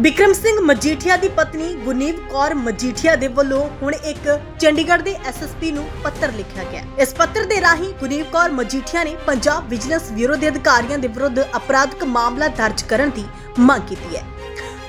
ਬਿਕਰਮ ਸਿੰਘ ਮਜੀਠੀਆ ਦੀ ਪਤਨੀ ਗੁਨੀਵ ਕੌਰ ਮਜੀਠੀਆ ਦੇ ਵੱਲੋਂ ਹੁਣ ਇੱਕ ਚੰਡੀਗੜ੍ਹ ਦੇ ਐਸਐਸਪੀ ਨੂੰ ਪੱਤਰ ਲਿਖਿਆ ਗਿਆ ਇਸ ਪੱਤਰ ਦੇ ਰਾਹੀਂ ਗੁਨੀਵ ਕੌਰ ਮਜੀਠੀਆ ਨੇ ਪੰਜਾਬ ਵਿਜੀਲੈਂਸ ਬਿਊਰੋ ਦੇ ਅਧਿਕਾਰੀਆਂ ਦੇ ਵਿਰੁੱਧ ਅਪਰਾਧਿਕ ਮਾਮਲਾ ਦਰਜ ਕਰਨ ਦੀ ਮੰਗ ਕੀਤੀ ਹੈ।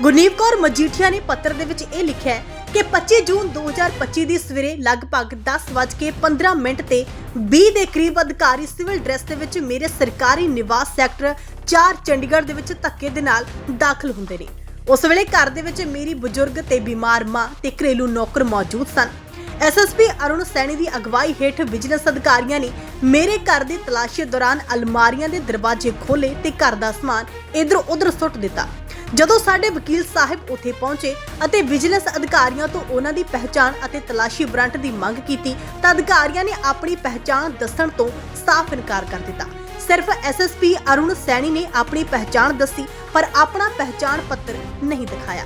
ਗੁਰਨੀਵ ਕੌਰ ਮਜੀਠੀਆ ਨੇ ਪੱਤਰ ਦੇ ਵਿੱਚ ਇਹ ਲਿਖਿਆ ਹੈ ਕਿ 25 ਜੂਨ 2025 ਦੀ ਸਵੇਰੇ ਲਗਭਗ 10:15 ਮਿੰਟ ਤੇ 20 ਦੇ ਕਰੀਬ ਅਧਿਕਾਰੀ ਸਿਵਲ ਡਰੈਸ ਦੇ ਵਿੱਚ ਮੇਰੇ ਸਰਕਾਰੀ ਨਿਵਾਸ ਸੈਕਟਰ 4 ਚੰਡੀਗੜ੍ਹ ਦੇ ਵਿੱਚ ਧੱਕੇ ਦੇ ਨਾਲ ਦਾਖਲ ਹੁੰਦੇ ਨੇ। ਉਸ ਵੇਲੇ ਘਰ ਦੇ ਵਿੱਚ ਮੇਰੀ ਬਜ਼ੁਰਗ ਤੇ ਬਿਮਾਰ ਮਾਂ ਤੇ ਘਰੇਲੂ ਨੌਕਰ ਮੌਜੂਦ ਸਨ। S S P Arun Saini ਦੀ ਅਗਵਾਈ ਹੇਠ ਵਿਜੀਲੈਂਸ ਅਧਿਕਾਰੀਆਂ ਨੇ ਮੇਰੇ ਘਰ ਦੀ ਤਲਾਸ਼ੀ ਦੌਰਾਨ ਅਲਮਾਰੀਆਂ ਦੇ ਦਰਵਾਜ਼ੇ ਖੋਲੇ ਤੇ ਘਰ ਦਾ ਸਮਾਨ ਇਧਰ ਉਧਰ ਸੁੱਟ ਦਿੱਤਾ। ਜਦੋਂ ਸਾਡੇ ਵਕੀਲ ਸਾਹਿਬ ਉੱਥੇ ਪਹੁੰਚੇ ਅਤੇ ਵਿਜੀਲੈਂਸ ਅਧਿਕਾਰੀਆਂ ਤੋਂ ਉਹਨਾਂ ਦੀ ਪਹਿਚਾਣ ਅਤੇ ਤਲਾਸ਼ੀ ਵਾਰੰਟ ਦੀ ਮੰਗ ਕੀਤੀ ਤਾਂ ਅਧਿਕਾਰੀਆਂ ਨੇ ਆਪਣੀ ਪਹਿਚਾਣ ਦੱਸਣ ਤੋਂ ਸਾਫ਼ ਇਨਕਾਰ ਕਰ ਦਿੱਤਾ। ਸਿਰਫ ਐਸਐਸਪੀ ਅਰੁਣ ਸੈਣੀ ਨੇ ਆਪਣੀ ਪਹਿਚਾਣ ਦੱਸੀ ਪਰ ਆਪਣਾ ਪਹਿਚਾਣ ਪੱਤਰ ਨਹੀਂ ਦਿਖਾਇਆ।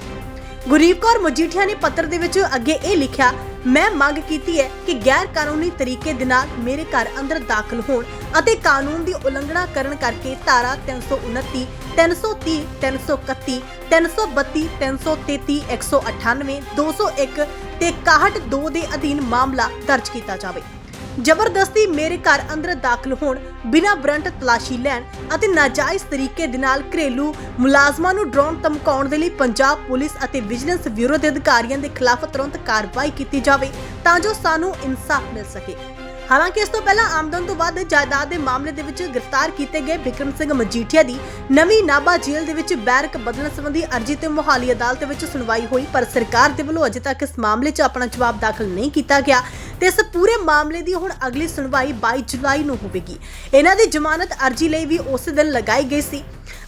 ਗੁਰੀਬ ਕੌਰ ਮਜੀਠੀਆ ਨੇ ਪੱਤਰ ਦੇ ਵਿੱਚ ਅੱਗੇ ਇਹ ਲਿਖਿਆ, ਮੈਂ ਮੰਗ ਕੀਤੀ ਹੈ ਕਿ ਗੈਰ ਕਾਨੂੰਨੀ ਤਰੀਕੇ ਦੇ ਨਾਲ ਮੇਰੇ ਘਰ ਅੰਦਰ ਦਾਖਲ ਹੋਣ ਅਤੇ ਕਾਨੂੰਨ ਦੀ ਉਲੰਘਣਾ ਕਰਨ ਕਰਕੇ ਧਾਰਾ 329 330 331 332 333 198 201 ਤੇ 61 2 ਦੇ ਅਧੀਨ ਮਾਮਲਾ ਦਰਜ ਕੀਤਾ ਜਾਵੇ। ਜ਼ਬਰਦਸਤੀ ਮੇਰੇ ਘਰ ਅੰਦਰ ਦਾਖਲ ਹੋਣ, ਬਿਨਾਂ ਵਾਰੰਟ ਤਲਾਸ਼ੀ ਲੈਣ ਅਤੇ ਨਾਜਾਇਜ਼ ਤਰੀਕੇ ਦੇ ਨਾਲ ਘਰੇਲੂ ਮੁਲਾਜ਼ਮਾਂ ਨੂੰ ਡਰਾਉਣ ਧਮਕਾਉਣ ਦੇ ਲਈ ਪੰਜਾਬ ਪੁਲਿਸ ਅਤੇ ਵਿਜੀਲੈਂਸ ਬਿਊਰੋ ਦੇ ਅਧਿਕਾਰੀਆਂ ਦੇ ਖਿਲਾਫ ਤੁਰੰਤ ਕਾਰਵਾਈ ਕੀਤੀ ਜਾਵੇ ਤਾਂ ਜੋ ਸਾਨੂੰ ਇਨਸਾਫ ਮਿਲ ਸਕੇ। ਹਾਲਾਂਕਿ ਇਸ ਤੋਂ ਪਹਿਲਾਂ ਆਮਦਨ ਤੋਂ ਵੱਧ ਜਾਇਦਾਦ ਦੇ ਮਾਮਲੇ ਦੇ ਵਿੱਚ ਗ੍ਰਿਫਤਾਰ ਕੀਤੇ ਗਏ ਵਿਕਰਮ ਸਿੰਘ ਮਜੀਠੀਆ ਦੀ ਨਵੀਂ ਨਾਭਾ ਜੇਲ੍ਹ ਦੇ ਵਿੱਚ ਬੈਰਕ ਬਦਲਣ ਸੰਬੰਧੀ ਅਰਜ਼ੀ ਤੇ ਮੁਹਾਲੀ ਅਦਾਲਤ ਵਿੱਚ ਸੁਣਵਾਈ ਹੋਈ, ਪਰ ਸਰਕਾਰ ਦੇ ਵੱਲੋਂ ਅਜੇ ਤੱਕ ਇਸ ਮਾਮਲੇ 'ਚ ਆਪਣਾ ਜਵਾਬ ਦਾਖਲ ਨਹੀਂ ਕੀਤਾ ਗਿਆ ਤੇ ਇਸ ਪੂਰੇ ਮਾਮਲੇ ਦੀ ਹੁਣ ਅਗਲੀ ਸੁਣਵਾਈ 22 ਜੁਲਾਈ ਨੂੰ ਹੋਵੇਗੀ। ਇਹਨਾਂ ਦੀ ਜ਼ਮਾਨਤ ਅਰਜ਼ੀ ਲਈ ਵੀ ਉਸੇ ਦਿਨ ਲਗਾਈ ਗਈ ਸੀ।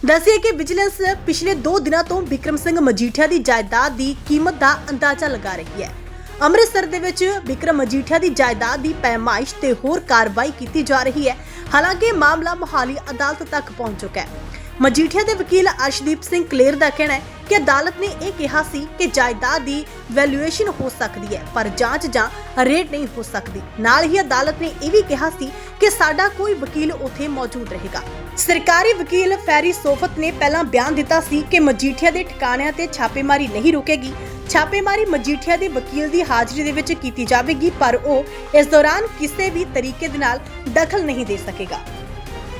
ਦੱਸਿਆ ਕਿ ਵਿਜੀਲੈਂਸ ਪਿਛਲੇ 2 ਦਿਨਾਂ ਤੋਂ ਵਿਕਰਮ ਸਿੰਘ ਮਜੀਠੀਆ ਦੀ ਜਾਇਦਾਦ ਦੀ ਕੀਮਤ ਦਾ ਅੰਦਾਜ਼ਾ ਲਗਾ ਰਹੀ ਹੈ। ਅੰਮ੍ਰਿਤਸਰ ਦੇ ਵਿੱਚ ਵਿਕਰਮ ਮਜੀਠੀਆ ਦੀ ਜਾਇਦਾਦ ਦੀ ਪੈਮਾਇਸ਼ ਤੇ ਹੋਰ ਕਾਰਵਾਈ ਕੀਤੀ ਜਾ ਰਹੀ ਹੈ। ਹਾਲਾਂਕਿ ਮਾਮਲਾ ਮੁਹਾਲੀ ਅਦਾਲਤ ਤੱਕ ਪਹੁੰਚ ਚੁੱਕਾ ਹੈ। ਮਜੀਠੀਆ ਦੇ ਵਕੀਲ ਅਰਸ਼ਦੀਪ ਸਿੰਘ ਕਲੇਰ ਦਾ ਕਹਿਣਾ ਹੈ ਕਿ ਅਦਾਲਤ ਨੇ ਇਹ ਕਿਹਾ ਸੀ ਕਿ ਜਾਇਦਾਦ ਦੀ ਵੈਲਿਊਏਸ਼ਨ ਹੋ ਸਕਦੀ ਹੈ, ਪਰ ਜਾਂਚ ਜਾਂ ਰੇਟ ਨਹੀਂ ਹੋ ਸਕਦੀ। ਨਾਲ ਹੀ ਅਦਾਲਤ ਨੇ ਇਹ ਵੀ ਕਿਹਾ ਸੀ ਕਿ ਸਾਡਾ ਕੋਈ ਵਕੀਲ ਉੱਥੇ ਮੌਜੂਦ ਰਹੇਗਾ। ਸਰਕਾਰੀ ਵਕੀਲ ਫੈਰੀ ਸੋਫਤ ਨੇ ਪਹਿਲਾਂ ਬਿਆਨ ਦਿੱਤਾ ਸੀ ਕਿ ਮਜੀਠੀਆ ਦੇ ਠਿਕਾਣਿਆਂ ਤੇ ਛਾਪੇਮਾਰੀ ਨਹੀਂ ਰੁਕੇਗੀ। ਛਾਪੇਮਾਰੀ ਮਜੀਠੀਆ ਦੇ ਵਕੀਲ ਦੀ ਹਾਜ਼ਰੀ ਦੇ ਵਿੱਚ ਕੀਤੀ ਜਾਵੇਗੀ, ਪਰ ਉਹ ਇਸ ਦੌਰਾਨ ਕਿਸੇ ਵੀ ਤਰੀਕੇ ਦੇ ਨਾਲ ਦਖਲ ਨਹੀਂ ਦੇ ਸਕੇਗਾ।